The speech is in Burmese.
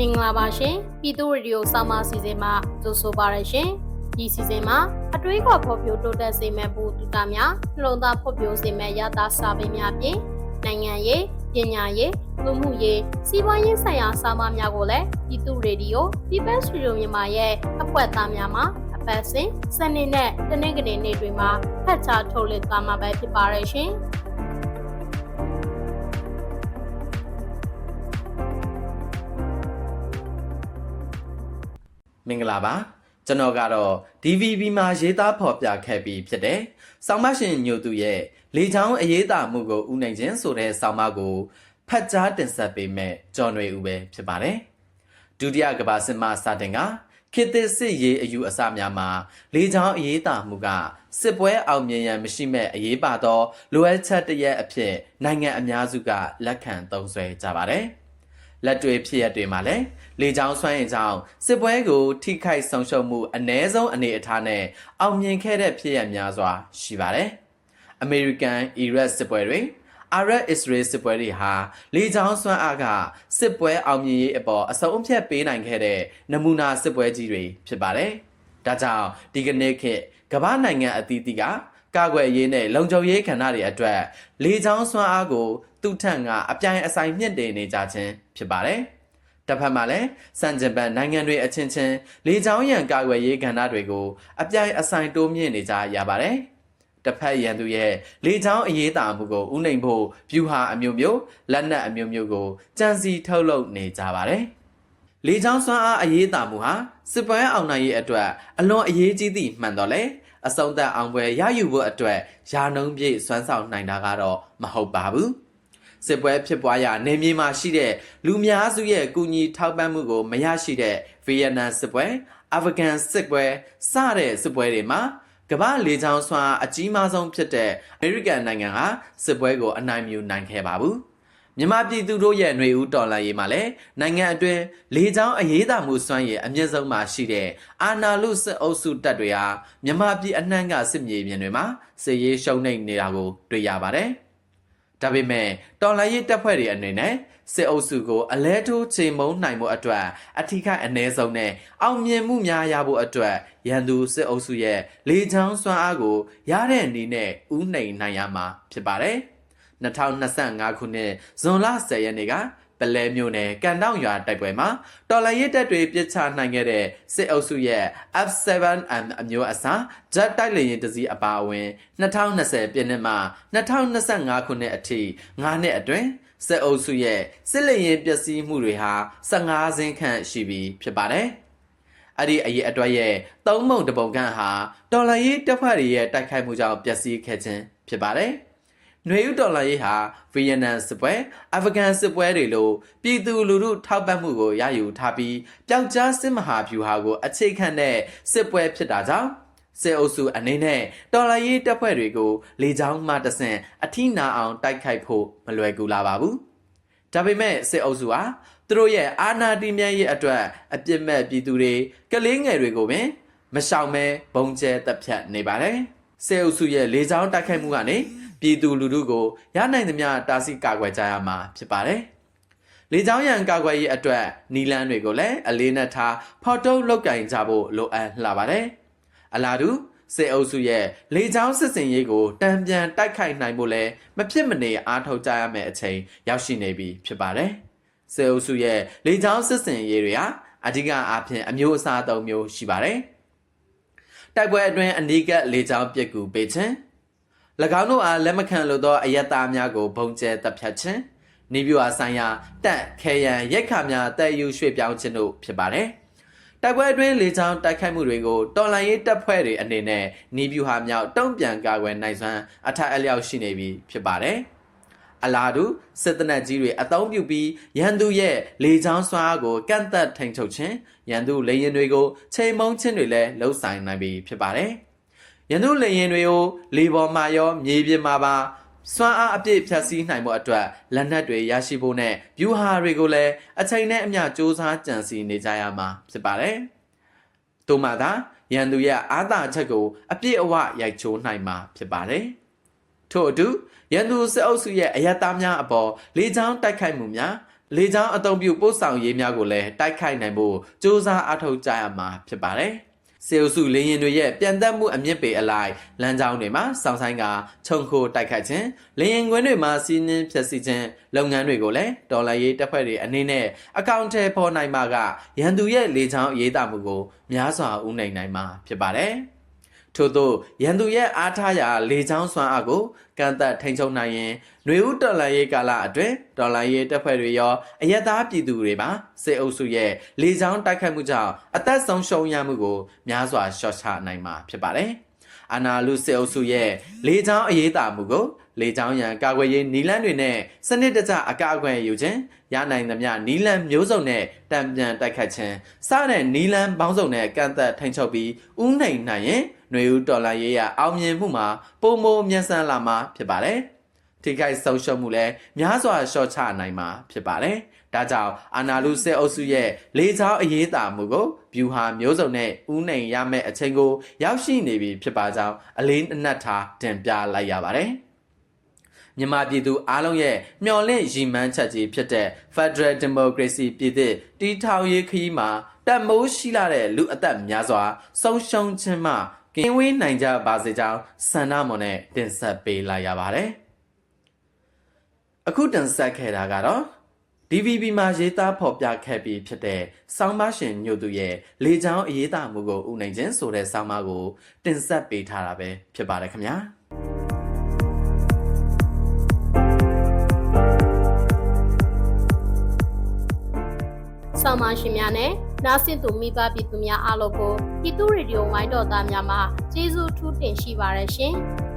မင်္ဂလာပါရှင်ပြည်သူရေဒီယိုဆောင်းပါစီစဉ်မှာကြိုဆိုပါရရှင်ဒီစီစဉ်မှာအတွေးခေါ်ဖော်ပြတိုးတက်စေမဲ့ဘူတူတာများနှလုံးသားဖော်ပြစေမဲ့ရတာစာပေများပြင်နိုင်ငံရေးပညာရေးလူမှုရေးစီးပွားရေးဆိုင်ရာစာမများကိုလည်းပြည်သူရေဒီယို People Studio မြန်မာရဲ့အဖွဲ့သားများမှာအပတ်စဉ်စနေနဲ့တနင်္ဂနွေနေ့တွေမှာဖတ်ကြားထုတ်လွှင့်သွားမှာပဲဖြစ်ပါရရှင် မင်္ဂလာပါကျွန်တော်ကတော့ DVB မှာရေးသားဖော်ပြခဲ့ပြီးဖြစ်တဲ့ဆောင်းမရှင်ညိုသူရဲ့လေချောင်းအရေးတာမှုကိုဥနိုင်ခြင်းဆိုတဲ့ဆောင်းမကိုဖတ်ကြားတင်ဆက်ပေးမဲ့ကျော်ຫນွေဦးပဲဖြစ်ပါတယ်ဒုတိယကမ္ဘာစစ်မှစတင်ကခေတ်သစ်စစ်ရေးအယူအဆများမှာလေချောင်းအရေးတာမှုကစစ်ပွဲအောင်မြင်ရန်မရှိမဲ့အရေးပါသောလိုအပ်ချက်တစ်ရက်အဖြစ်နိုင်ငံအများစုကလက်ခံသုံးစွဲကြပါတယ်လက်တွေဖြစ်ရတွေမှာလည်း လေကြောင်းဆွမ်းရင်ကြောင့်စစ်ပွဲကို ထိခိုက်ဆုံးရှုံးမှုအ ਨੇ ဆုံးအနေအထားနဲ့အောင်မြင်ခဲ့တဲ့ဖြစ်ရများစွာရှိပါတယ်။ American Iraq စစ်ပွဲတွေအာရပ်အစ္စရေးစစ်ပွဲတွေဟာလေကြောင်းစွမ်းအားကစစ်ပွဲအောင်မြင်ရေးအပေါ်အဆုံးအဖြတ်ပေးနိုင်ခဲ့တဲ့နမူနာစစ်ပွဲကြီးတွေဖြစ်ပါတယ်။ဒါကြောင့်ဒီကနေ့ခေတ်ကမ္ဘာနိုင်ငံအသီးသီးကကာကွယ်ရေးနဲ့လုံခြုံရေးကဏ္ဍတွေအတွက်လေကြောင်းစွမ်းအားကိုသူ့ထက်ကအပြိုင်အဆိုင်မြင့်တင်နေကြခြင်းဖြစ်ပါတယ်။ တစ်ဖက်မှာလည်းစံကျင်ပန်နိုင်ငံတွေအချင်းချင်းလေကြောင်းရန်ကာကွယ်ရေးကဏ္ဍတွေကိုအပြိုင်အဆိုင်တိုးမြင့်နေကြရပါတယ်။တစ်ဖက်ရန်သူရဲ့လေကြောင်းအရေးတာမှုကိုဥနှိမ်ဖို့ဗျူဟာအမျိုးမျိုးလက်နက်အမျိုးမျိုးကိုကြံစီထုတ်လုပ်နေကြပါတယ်။လေကြောင်းစွမ်းအားအရေးတာမှုဟာစစ်ပွဲအောင်နိုင်ရေးအတွက်အလွန်အရေးကြီးသည့်မှန်တော့လေအဆုံးသတ်အောင်ပွဲရယူဖို့အတွက်ယာနှုံးပြည့်စွမ်းဆောင်နိုင်တာကတော့မဟုတ်ပါဘူး။ စစ်ပွဲဖြစ်ပွားရာနေမြေမှာရှိတဲ့လူများစုရဲ့ကူညီထောက်ပံ့မှုကိုမရရှိတဲ့ဗီယက်နမ်စစ်ပွဲအာဖဂန်စစ်ပွဲစတဲ့စစ်ပွဲတွေမှာကမ္ဘာလေကြောင်းစွမ်းအကြီးမားဆုံးဖြစ်တဲ့အမေရိကန်နိုင်ငံဟာစစ်ပွဲကိုအနိုင်မယူနိုင်ခဲ့ပါဘူးမြန်မာပြည်သူတို့ရဲ့ຫນွေဦးတော်လှန်ရေးမှာလည်းနိုင်ငံအတွင်းလေကြောင်းအရေးသာမှုစွမ်းရည်အမြင့်ဆုံးမှာရှိတဲ့အာနာလူစစ်အုပ်စုတပ်တွေဟာမြန်မာပြည်အနှံ့ကစစ်မြေပြင်တွေမှာစစ်ရေးရှုံးနိမ့်နေတာကိုတွေ့ရပါတယ်။ ဒါပေမဲ့တော်လှန်ရေးတပ်ဖွဲ့တွေအနေနဲ့စစ်အုပ်စုကိုအလဲထိုးချိန်မုံနိုင်မှုအတွက်အထူးကအ ਨੇ ဆုံးနဲ့အောင်မြင်မှုများရဖို့အတွက်ရန်သူစစ်အုပ်စုရဲ့လေကြောင်းစွမ်းအားကိုရတဲ့အနေနဲ့ဥနှိမ်နိုင်ရမှာဖြစ်ပါတယ်။2025ခုနှစ်ဇွန်လ10ရက်နေ့က ပလဲမြို့နယ်ကန်တောင်ရွာတိုက်ပွဲမှာတော်လိုင်းရဲတပ်တွေပြစ်ချနိုင်ခဲ့တဲ့စစ်အုပ်စုရဲ့ F7M အမျိုးအစားဂျက်တိုက်လေယာဉ်တစ်စီးအပါအဝင်2020ပြည့်နှစ်မှ2025ခုနှစ်အထိ9နှစ်အတွင်းစစ်အုပ်စုရဲ့စစ်လေယာဉ်ပျက်စီးမှုတွေဟာ15စင်းခန့်ရှိပြီဖြစ်ပါတယ်။အဲ့ဒီအရေးအတွက်ရဲ့သုံးပုံတပုံခန့်ဟာတော်လိုင်းရေးတပ်ဖွဲ့တွေရဲ့တိုက်ခိုက်မှုကြောင့်ပျက်စီးခဲ့ခြင်းဖြစ်ပါတယ်။ နွေဦးဒေါ်လာရေးဟာဗီယက်နမ်စစ်ပွဲအာဖဂန်စစ်ပွဲတွေလိုပြည်သူလူထုထောက်ပံ့မှုကိုရယူထားပြီးပျောက်ကြားစစ်မဟာဗျူဟာကိုအခြေခံတဲ့စစ်ပွဲဖြစ်တာကြောင့်စစ်အုပ်စုအနေနဲ့တော်လှန်ရေးတပ်ဖွဲ့တွေကိုလေကြောင်းမှတဆင့်အထိနာအောင်တိုက်ခိုက်ဖို့မလွယ်ကူလာပါဘူး။ဒါပေမဲ့စစ်အုပ်စုဟာသူတို့ရဲ့အာဏာတည်မြဲရေးအတွက်အပြစ်မဲ့ပြည်သူတွေကလေးငယ်တွေကိုပင်မရှောင်မဲဘုံကျဲတပ်ဖြတ်နေပါတယ်။စစ်အုပ်စုရဲ့လေကြောင်းတိုက်ခိုက်မှုကနေ ပြည်သူလူထုကိုရနိုင်သမျှတားဆီးကာကွယ်ကြရမှာဖြစ်ပါတယ်။လေကြောင်းရန်ကာကွယ်ရေးအတွက်နီလန်းတွေကိုလည်းအလေးနက်ထားဖော်ထုတ်လုပ်ကင်ကြဖို့လိုအပ်လှပါတယ်။အလားတူစေအုပ်စုရဲ့လေကြောင်းစစ်စင်ရေးကိုတံပြန်တိုက်ခိုက်နိုင်ဖို့လည်းမဖြစ်မနေအားထုတ်ကြရမယ့်အချိန်ရောက်ရှိနေပြီဖြစ်ပါတယ်။စေအုပ်စုရဲ့လေကြောင်းစစ်စင်ရေးတွေဟာအဓိကအားဖြင့်အမျိုးအစားသုံးမျိုးရှိပါတယ်။တိုက်ပွဲအတွင်းအနီးကပ်လေကြောင်းပစ်ကူပေးခြင်း၎ င်းတို့အားလက်မခံလိုသောအယက်သားများကိုဘုံကျဲတပ်ဖြတ်ခြင်းနေပြူအားဆိုင်ရာတက်ခဲရန်ရက်ခများတက်ယူရွှေ့ပြောင်းခြင်းတို့ဖြစ်ပါတယ်။တိုက်ပွဲအတွင်းလေကြောင်းတိုက်ခိုက်မှုတွေကိုတော်လှန်ရေးတပ်ဖွဲ့တွေအနေနဲ့နေပြူဟာမြောက်တုံ့ပြန်ကာကွယ်နိုင်စွမ်းအထက်အလျောက်ရှိနေပြီဖြစ်ပါတယ်။အလားတူစစ်တနက်ကြီးတွေအသုံးပြုပြီးရန်သူရဲ့လေကြောင်းစွမ်းအားကိုကန့်သက်ထိန်ချုပ်ခြင်းရန်သူလေရင်တွေကိုချိန်မုံခြင်းတွေလည်းလှုပ်ဆိုင်နိုင်ပြီဖြစ်ပါတယ်။ ရန်သူလေရင်တွေကိုလေပေါ်မှာရောမြေပြင်မှာပါစွမ်းအားအပြည့်ဖြတ်စည်းနိုင်မှုအတွက်လက်နက်တွေရရှိဖို့နဲ့ဗျူဟာတွေကိုလည်းအချိန်နဲ့အမျှစ조사ကြံစည်နေကြရမှာဖြစ်ပါတယ်။သို့မှသာရန်သူရဲ့အာသာချက်ကိုအပြည့်အဝရိုက်ချိုးနိုင်မှာဖြစ်ပါတယ်။ ထို့အတူရန်သူစစ်အုပ်စုရဲ့အယက်သားများအပေါ်လေကြောင်းတိုက်ခိုက်မှုများ လေကြောင်းအသုံးပြုပို့ဆောင်ရေးများကိုလည်းတိုက်ခိုက်နိုင်ဖို့စ조사အားထုတ်ကြရမှာဖြစ်ပါတယ်။ စေအုပ်စုလေရင်တွေရဲ့ပြန်တက်မှုအမြင့်ပေအလိုက်လမ်းကြောင်းတွေမှာစောင့်ဆိုင်ကခြုံခိုတိုက်ခိုက်ခြင်းလေရင်ခွင်းတွေမှာစီးနှင်းဖျက်ဆီးခြင်းလုပ်ငန်းတွေကိုလည်းဒေါ်လာရေးတပ်ဖွဲ့တွေအနေနဲ့အကောင့်ထဲပေါ်နိုင်မှာကရန်သူရဲ့လေကြောင်းရေးတာမှုကိုများစွာဦးနိုင်နိုင်မှာဖြစ်ပါတယ်။ ထို့သောရန်သူရဲ့အားထားရာလေချောင်းစွမ်းအားကိုကန့်သက်ထိန်ချုပ်နိုင်ရင်ຫນွေဦးတော်လှန်ရေးကာလအတွင်းတော်လှန်ရေးတပ်ဖွဲ့တွေရောအယက်သားပြည်သူတွေပါစစ်အုပ်စုရဲ့လေချောင်းတိုက်ခတ်မှုကြောင့်အသက်ဆုံးရှုံးရမှုကိုများစွာရှော့ချနိုင်မှာဖြစ်ပါတယ်။ အာနာလူစစ်အုပ်စုရဲ့လေချောင်းအရေးတာမှုကိုလေချောင်းရန်ကာကွယ်ရေးနီလန်းတွေနဲ့စနစ်တကျအကာအကွယ်ယူခြင်းရနိုင်သမျှနီလန်းမျိုးစုံနဲ့တံပြန်တိုက်ခတ်ခြင်းစတဲ့နီလန်းပေါင်းစုံနဲ့ကန့်သက်ထိန်ချုပ်ပြီးဥနိုင်နိုင်ရင်ຫນွေဦးတော်လာရေးရအောင်မြင်မှုမှာပုံမမြန်ဆန်လာမှာဖြစ်ပါတယ်။ထိခိုက်ဆုံးရှုံးမှုလည်းများစွာရှော့ချနိုင်မှာဖြစ်ပါတယ်။ ဒါကြောင့်အာနာလူစစ်အုပ်စုရဲ့လေချောင်းအရေးတာမှုကိုဗျူဟာမျိုးစုံနဲ့ဥနိုင်ရမယ့်အချိန်ကိုရောက်ရှိနေပြီဖြစ်ပါကြောင်းအလေးအနက်ထားတင်ပြလိုက်ရပါတယ်။မြန်မာပြည်သူအားလုံးရဲ့မျှော်လင့်ရည်မှန်းချက်ကြီးဖြစ်တဲ့ Federal Democracy ပြည်သစ်တည်ထောင်ရေးခရီးမှာတက်မိုးရှိလာတဲ့လူအသက်များစွာဆုံးရှုံးခြင်းမှကင်းဝေးနိုင်ကြပါစေကြောင်းဆန္ဒမွန်နဲ့တင်ဆက်ပေးလိုက်ရပါတယ်။အခုတင်ဆက်ခဲ့တာကတော့ DVB မှာရေးသားဖော်ပြခဲ့ပြီးဖြစ်တဲ့ဆောင်းပါရှင်ညို့သူရဲ့လေချောင်းအရေးသားမှုကိုဥနိုင်ခြင်းဆိုတဲ့ဆောင်းပါးကိုတင်ဆက်ပေးထားတာပဲဖြစ်ပါတယ်ခင်ဗျာ။ဆောင်းပါရှင်များနဲ့နားဆင်သူမိဘပြည်သူများအားလုံးကိုပြည်သူရေဒီယိုဝိုင်းတော်သားများမှကျေးဇူးထူးတင်ရှိပါရရှင်။